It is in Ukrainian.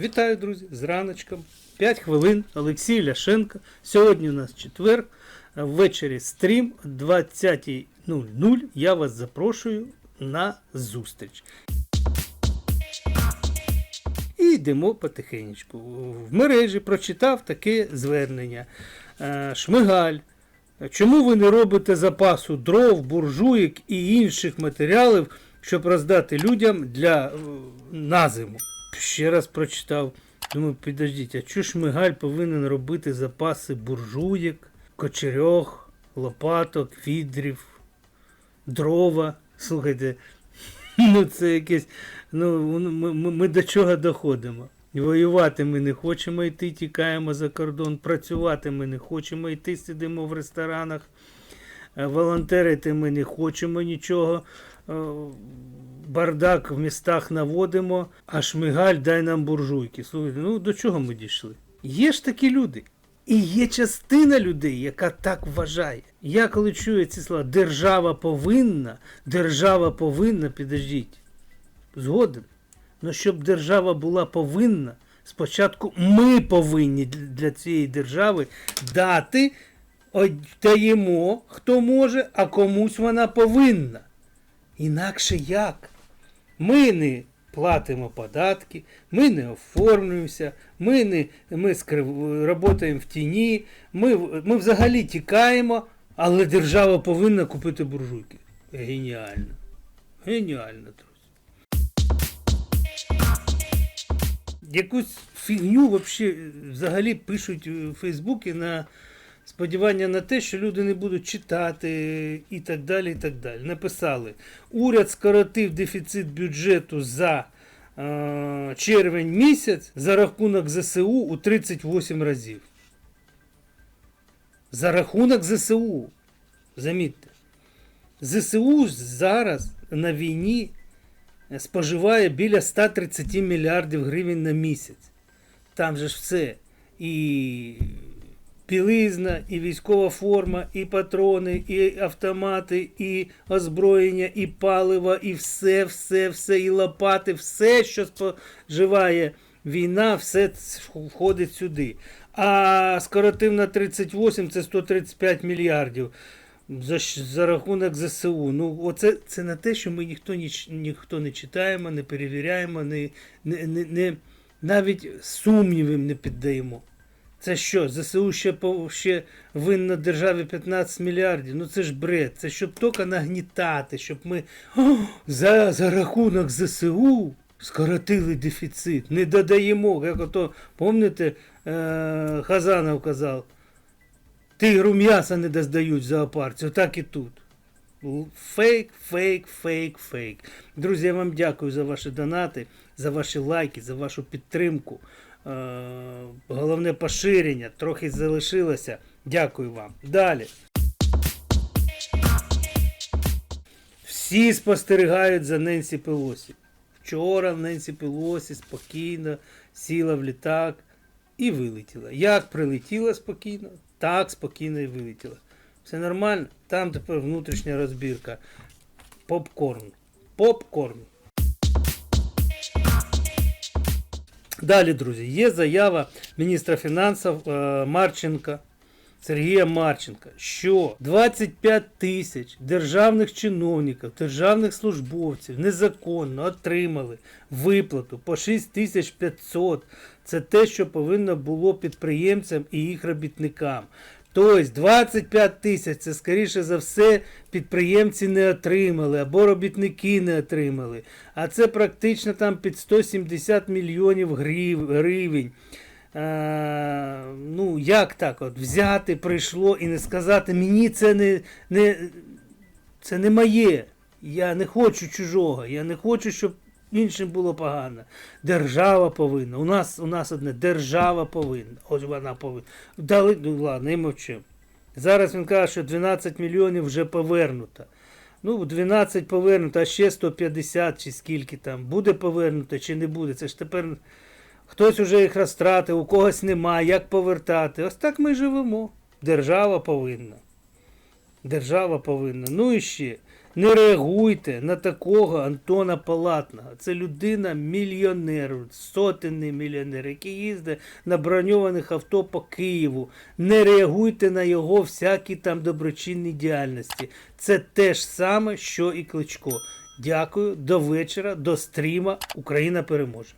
Вітаю, друзі, з раночком. 5 хвилин. Олексій Ляшенко. Сьогодні у нас четвер. Ввечері стрім о 20.00. Я вас запрошую на зустріч. І йдемо потихенечку. В мережі прочитав таке звернення. Е, Шмигаль. Чому ви не робите запасу дров, буржуїк і інших матеріалів, щоб роздати людям для е, на зиму? Ще раз прочитав. Думаю, підождіть, а чого Шмигаль повинен робити запаси буржуїк, кочерьох, лопаток, відрів, дрова? Слухайте, ну це якесь. Ну, ми, ми, ми до чого доходимо? Воювати ми не хочемо йти, тікаємо за кордон, працювати ми не хочемо йти, сидимо в ресторанах, е, волонтерити ми не хочемо нічого. Е, Бардак в містах наводимо, а шмигаль дай нам буржуйки. Слухайте, ну до чого ми дійшли? Є ж такі люди. І є частина людей, яка так вважає. Я коли чую ці слова, держава повинна, держава повинна, підождіть. Згоден. Ну, щоб держава була повинна, спочатку ми повинні для- цієї держави дати, даємо, хто може, а комусь вона повинна. Інакше як? Ми не платимо податки, ми не оформлюємося, ми не ми працюємо в тіні, ми, ми взагалі тікаємо, але держава повинна купити буржуйки. Геніально. Геніально, друзі. Якусь фігню взагалі пишуть у Фейсбуці на сподівання на те, що люди не будуть читати і так далі. і так далі. Написали: уряд скоротив дефіцит бюджету за е, червень місяць за рахунок ЗСУ у 38 разів. За рахунок ЗСУ. Замітьте. ЗСУ зараз на війні споживає біля 130 мільярдів гривень на місяць. Там же ж все. І білизна, і військова форма, і патрони, і автомати, і озброєння, і паливо, і все, все, все, і лопати, все, що споживає війна, все входить сюди. А скоротив на 38 це 135 мільярдів. За, за рахунок ЗСУ. Ну, оце це не те, що ми ніхто ніч, ніхто не читаємо, не перевіряємо, не, не, не, не, навіть сумнівам не піддаємо. Це що, ЗСУ ще, ще винна державі 15 мільярдів? Ну це ж бред. Це щоб тільки нагнітати, щоб ми «О, за, за рахунок ЗСУ скоротили дефіцит. Не додаємо. Як ото, пам'ятаєте, е, Хазанов казав, тигру м'яса не доздають в зоопарці, отак і тут. Фейк, фейк, фейк, фейк. Друзі, я вам дякую за ваші донати, за ваші лайки, за вашу підтримку. Е, головне поширення. Трохи залишилося. Дякую вам. Далі. Всі спостерігають за Ненсі Пелосі. Вчора Ненсі Пелосі спокійно сіла в літак і вилетіла. Як прилетіла спокійно, так спокійно і вилетіла. Все нормально? Там тепер внутрішня розбірка. Попкорн. Попкорн. Далі, друзі, є заява міністра фінансів е, Марченка. Сергія Марченка, що 25 тисяч державних чиновників, державних службовців незаконно отримали виплату по 6500. Це те, що повинно було підприємцям і їх робітникам. Тобто 25 тисяч це, скоріше за все, підприємці не отримали або робітники не отримали. А це практично там під 170 мільйонів грив- гривень. Е, ну, як так от взяти прийшло і не сказати, мені це не, не, це не моє. Я не хочу чужого, я не хочу, щоб іншим було погано. Держава повинна. У нас, у нас одне держава повинна. Ось вона повинна. Дали, ну ладно, не мовчимо. Зараз він каже, що 12 мільйонів вже повернуто. Ну, 12 повернуто, а ще 150 чи скільки там. Буде повернуто чи не буде. Це ж тепер Хтось уже їх розтратив, у когось немає, як повертати. Ось так ми живемо. Держава повинна. Держава повинна. Ну і ще. Не реагуйте на такого Антона Палатного. Це людина мільйонер, сотенний мільйонер, який їздить на броньованих авто по Києву. Не реагуйте на його всякі там доброчинні діяльності. Це те ж саме, що і Кличко. Дякую, до вечора, до стріма. Україна переможе.